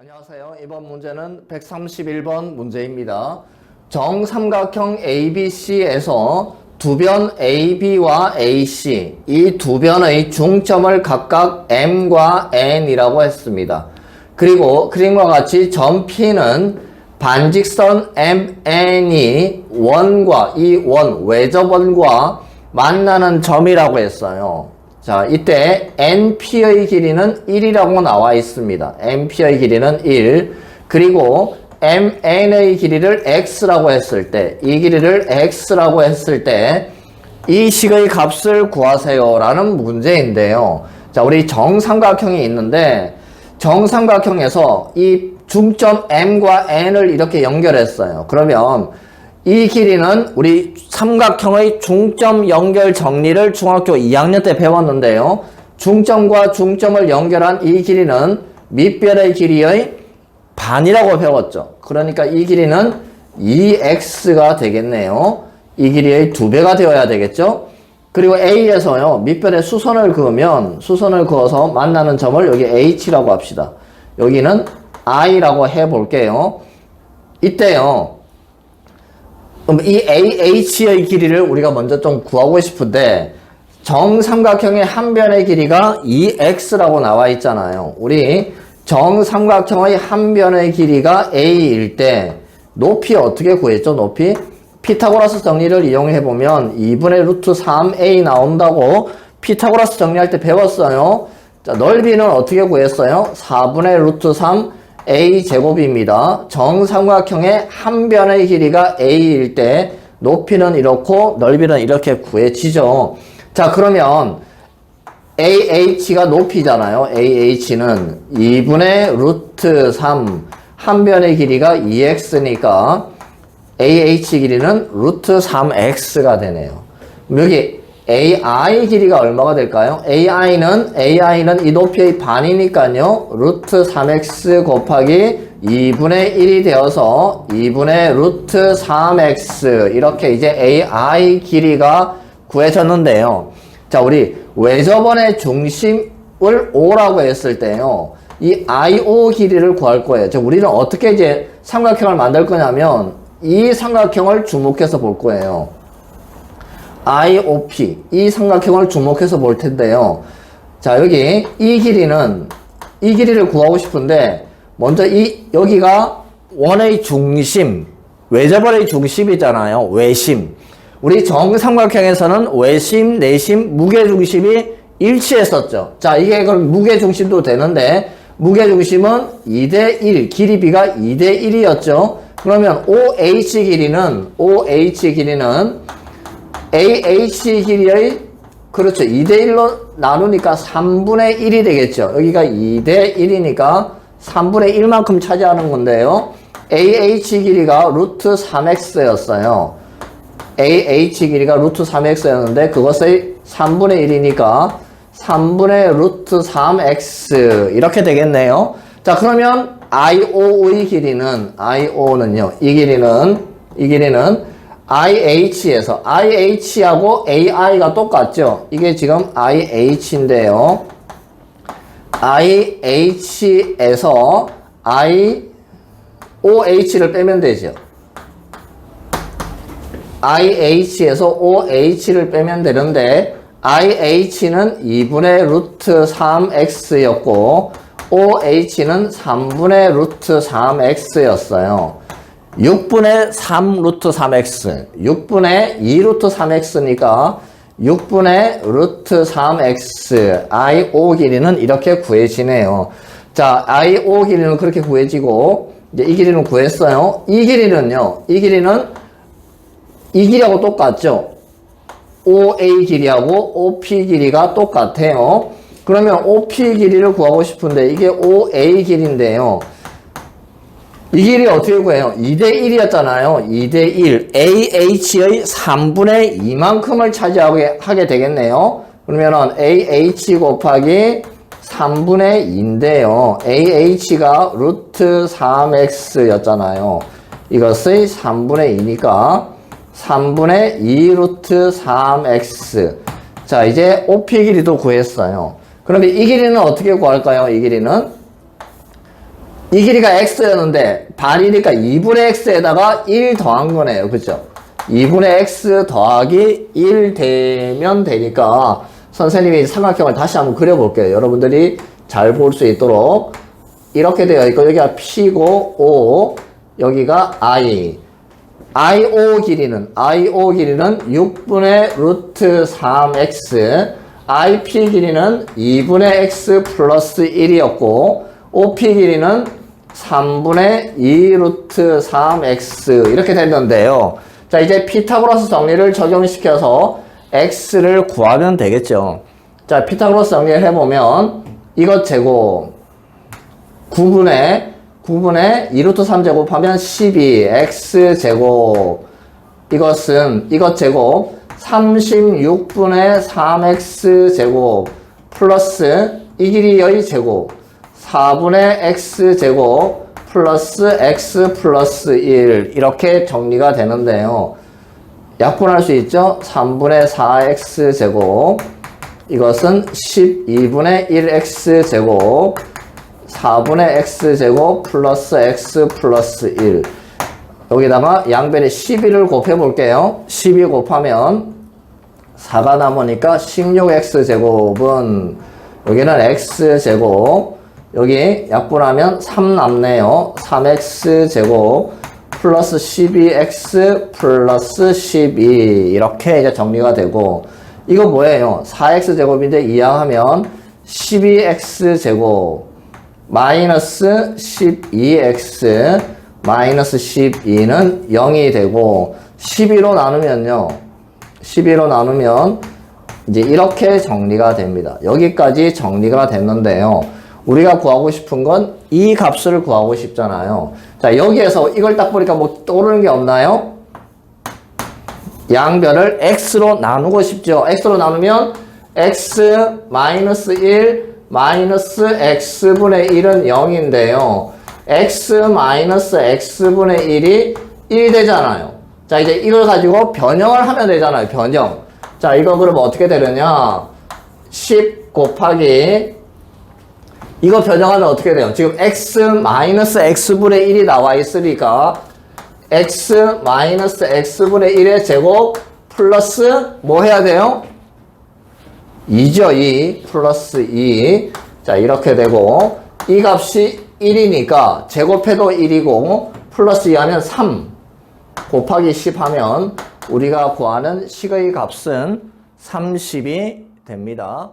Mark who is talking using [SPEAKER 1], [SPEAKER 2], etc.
[SPEAKER 1] 안녕하세요. 이번 문제는 131번 문제입니다. 정삼각형 ABC에서 두 변 AB와 AC 이 두 변의 중점을 각각 M과 N이라고 했습니다. 그리고 그림과 같이 점 P는 반직선 MN이 원과 이 원 외접원과 만나는 점이라고 했어요. 자, 이때 NP의 길이는 1이라고 나와 있습니다. NP의 길이는 1. 그리고 MN의 길이를 X라고 했을 때, 이 길이를 X라고 했을 때, 이 식의 값을 구하세요. 라는 문제인데요. 자, 우리 정삼각형이 있는데, 정삼각형에서 이 중점 M과 N을 이렇게 연결했어요. 그러면 이 길이는 우리 삼각형의 중점 연결 정리를 중학교 2학년 때 배웠는데요. 중점과 중점을 연결한 이 길이는 밑변의 길이의 반이라고 배웠죠. 그러니까 이 길이는 2x가 되겠네요. 이 길이의 두 배가 되어야 되겠죠. 그리고 A에서요, 밑변에 수선을 그으면 수선을 그어서 만나는 점을 여기 H라고 합시다. 여기는 I라고 해볼게요. 이때요, 그럼 이 AH의 길이를 우리가 먼저 좀 구하고 싶은데 정삼각형의 한 변의 길이가 2x라고 나와 있잖아요. 우리 정삼각형의 한 변의 길이가 a일 때 높이 어떻게 구했죠? 높이 피타고라스 정리를 이용해 보면 2분의 루트 3a 나온다고 피타고라스 정리할 때 배웠어요. 자, 넓이는 어떻게 구했어요? 4분의 루트 3 a 제곱입니다. 정삼각형의 한 변의 길이가 a일 때 높이는 이렇고 넓이는 이렇게 구해지죠. 자 그러면 ah가 높이잖아요. ah는 2분의 루트 3 한 변의 길이가 2x니까 ah 길이는 루트 3x가 되네요. 여기 AI 길이가 얼마가 될까요? AI는, AI는 이 높이의 반이니까요. 루트 3x 곱하기 2분의 1이 되어서 2분의 루트 3x 이렇게 이제 AI 길이가 구해졌는데요. 자, 우리 외접원의 중심을 O라고 했을 때요. 이 IO 길이를 구할 거예요. 자, 우리는 어떻게 이제 삼각형을 만들 거냐면 이 삼각형을 주목해서 볼 거예요. IOP 이 삼각형을 주목해서 볼 텐데요. 자 여기 이 길이는 이 길이를 구하고 싶은데 먼저 이 여기가 원의 중심 외접원의 중심이잖아요. 외심 우리 정삼각형에서는 외심, 내심, 무게중심이 일치했었죠. 자 이게 그럼 무게중심도 되는데 무게중심은 2대1 길이비가 2대1이었죠. 그러면 OH 길이는 OH 길이는 AH 길이의 그렇죠. 2대1로 나누니까 3분의 1이 되겠죠. 여기가 2대 1이니까 3분의 1만큼 차지하는 건데요. AH 길이가 루트 3x였어요. AH 길이가 루트 3x였는데 그것의 3분의 1이니까 3분의 루트 3x 이렇게 되겠네요. 자 그러면 IO의 길이는 IO는요. 이 길이는 이 길이는 IH에서 IH하고 AI가 똑같죠. 이게 지금 IH인데요. IH에서 IOH를 빼면 되죠. IH에서 OH를 빼면 되는데 IH는 2분의 루트 3X였고 OH는 3분의 루트 3X였어요. 6분의 3 루트 3x 6분의 2 루트 3x니까 6분의 루트 3x IO 길이는 이렇게 구해지네요. 자, IO 길이는 그렇게 구해지고 이제 이 길이는 구했어요. 이 길이는요. 이 길이는 이 길이하고 똑같죠. OA 길이하고 OP 길이가 똑같아요. 그러면 OP 길이를 구하고 싶은데 이게 OA 길인데요. 이 길이 어떻게 구해요? 2대1이었잖아요. 2대1. AH의 3분의 2만큼을 차지하게 하게 되겠네요. 그러면은 AH 곱하기 3분의 2인데요. AH가 루트 3X였잖아요. 이것의 3분의 2니까 3분의 2 루트 3X. 자, 이제 OP 길이도 구했어요. 그러면 이 길이는 어떻게 구할까요? 이 길이는 이 길이가 x였는데 반이니까 2분의 x에다가 1 더한 거네요. 그죠? 2분의 x 더하기 1 되면 되니까 선생님이 삼각형을 다시 한번 그려볼게요. 여러분들이 잘 볼 수 있도록 이렇게 되어 있고 여기가 p고 o 여기가 i IO 길이는 IO 길이는 6분의 루트 3x IP 길이는 2분의 x 플러스 1이었고 OP 길이는 3분의 2 루트 3x 이렇게 됐는데요. 자 이제 피타고라스 정리를 적용시켜서 x를 구하면 되겠죠. 자 피타고라스 정리를 해보면 이것 제곱 9분의 9분의 2루트 3제곱하면 12 x제곱 이것은 이것 제곱 36분의 3x제곱 플러스 이 길이의 제곱 4분의 x제곱 플러스 x 플러스 1 이렇게 정리가 되는데요. 약분할 수 있죠? 3분의 4x제곱. 이것은 12분의 1x제곱. 4분의 x제곱 플러스 x 플러스 1 여기다가 양변에 12를 곱해 볼게요. 12 곱하면 4가 남으니까 16x제곱은 여기는 x제곱 여기 약분하면 3 남네요 3x제곱 플러스 12x 플러스 12 이렇게 이제 정리가 되고 이거 뭐예요 4x제곱인데 이항하면 12x제곱 마이너스 12x 마이너스 12는 0이 되고 12로 나누면요. 12로 나누면 이제 이렇게 정리가 됩니다. 여기까지 정리가 됐는데요. 우리가 구하고 싶은 건 이 값을 구하고 싶잖아요. 자, 여기에서 이걸 딱 보니까 뭐 떠오르는 게 없나요? 양변을 x로 나누고 싶죠. x로 나누면 x 마이너스 1 마이너스 x분의 1은 0인데요. x 마이너스 x분의 1이 1 되잖아요. 자, 이제 이걸 가지고 변형을 하면 되잖아요. 변형. 자, 이거 그러면 어떻게 되느냐? 10 곱하기 이거 변형하면 어떻게 돼요? 지금 x 마이너스 x분의 1이 나와 있으니까 x 마이너스 x분의 1의 제곱 플러스 뭐 해야 돼요? 2죠, 2. 플러스 2. 자, 이렇게 되고, 이 값이 1이니까, 제곱해도 1이고, 플러스 2 하면 3. 곱하기 10 하면, 우리가 구하는 식의 값은 30이 됩니다.